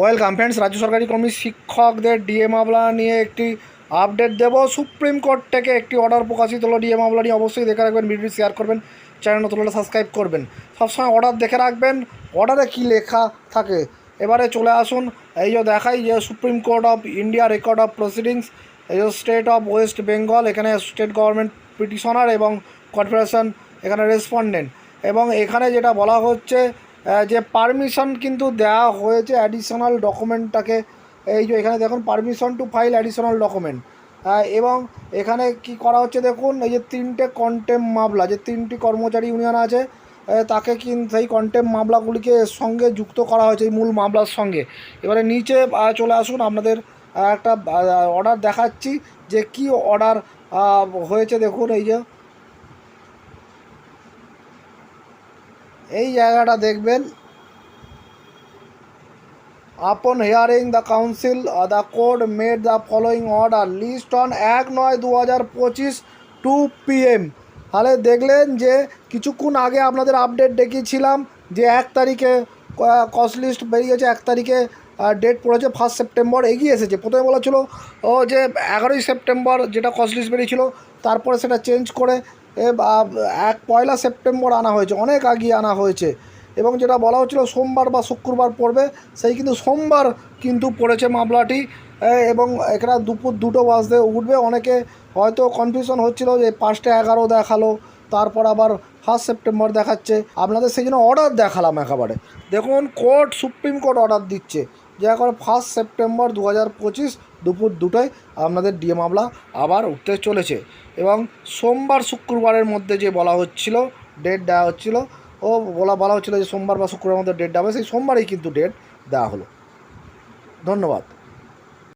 Welcome friends, রাজ্য সরকারি কর্মী শিক্ষকদের ডিএ মামলা নিয়ে একটি আপডেট দেব। সুপ্রিম কোর্ট থেকে একটি অর্ডার প্রকাশিত হলো। ডিএ মামলা নিয়ে অবশ্যই দেখে রাখবেন ভিডিও শেয়ার করবেন চ্যানেল নতুন সাবস্ক্রাইব করবেন। সবসময় অর্ডার দেখে রাখবেন অর্ডারে কী লেখা থাকে? এবারে চলে আসুন, এই যে দেখাই যে Supreme Court of India record of proceedings, এই যে স্টেট অফ ওয়েস্ট বেঙ্গল, এখানে স্টেট গভর্নমেন্ট পিটিশনার এবং কর্পোরেশন এখানে রেসপন্ডেন্ট এবং এখানে যেটা বলা হচ্ছে যে পারমিশন কিন্তু দেওয়া হয়েছে অ্যাডিশনাল ডকুমেন্টটাকে এই যে এখানে দেখুন permission to file additional document এবং এখানে কি করা হচ্ছে দেখুন, এই যে তিনটে কন্টেম মামলা, যে তিনটি কর্মচারী ইউনিয়ন আছে তাকে কিন্তু সেই কন্টেম মামলাগুলিকে সঙ্গে যুক্ত করা হয়েছে, এই মূল মামলার সঙ্গে। এবারে নিচে চলে আসুন, আপনাদের একটা অর্ডার দেখাচ্ছি যে কি অর্ডার হয়েছে দেখুন, এই যে এই জায়গাটা দেখবেন। Upon hearing the counsel the court made the following order list on এক নয় দু হাজার পঁচিশ টু পিএম তাহলে দেখলেন যে কিছুক্ষণ আগে আপনাদের আপডেট দেখিয়েছিলাম যে এক তারিখে কস্ট লিস্ট বেরিয়েছে, এক তারিখে ডেট পড়েছে ফার্স্ট সেপ্টেম্বর এগিয়ে এসেছে। প্রথমে বলা ছিল, ও যে এগারোই সেপ্টেম্বর যেটা কস্ট লিস্ট বেরিয়েছিল তারপরে সেটা চেঞ্জ করে এক পয়লা সেপ্টেম্বর আনা হয়েছে, অনেক আগিয়ে আনা হয়েছে। এবং যেটা বলা হচ্ছিল সোমবার বা শুক্রবার পড়বে, সেই কিন্তু সোমবার কিন্তু পড়েছে মামলাটি এবং এখানে দুপুর দুটো বাজতে উঠবে। অনেকে হয়তো কনফিউশন হচ্ছিল যে পাঁচটা এগারো দেখাল, তারপর আবার ফার্স্ট সেপ্টেম্বর দেখাচ্ছে। আপনাদের সেই জন্য অর্ডার দেখালাম একেবারে। দেখুন কোর্ট সুপ্রিম কোর্ট অর্ডার দিচ্ছে। যে এখন ফার্স্ট সেপ্টেম্বর দু হাজার পঁচিশ দুপুর দুটোয় আপনাদের ডিএ মামলা আবার উঠতে চলেছে। এবং সোমবার শুক্রবারের মধ্যে যে বলা হচ্ছিল ডেট দেওয়া হচ্ছিল, ও বলা বলা হচ্ছিল যে সোমবার বা শুক্রবারের মধ্যে ডেট দেওয়া হবে, সেই সোমবারেই কিন্তু ডেট দেওয়া হলো। ধন্যবাদ।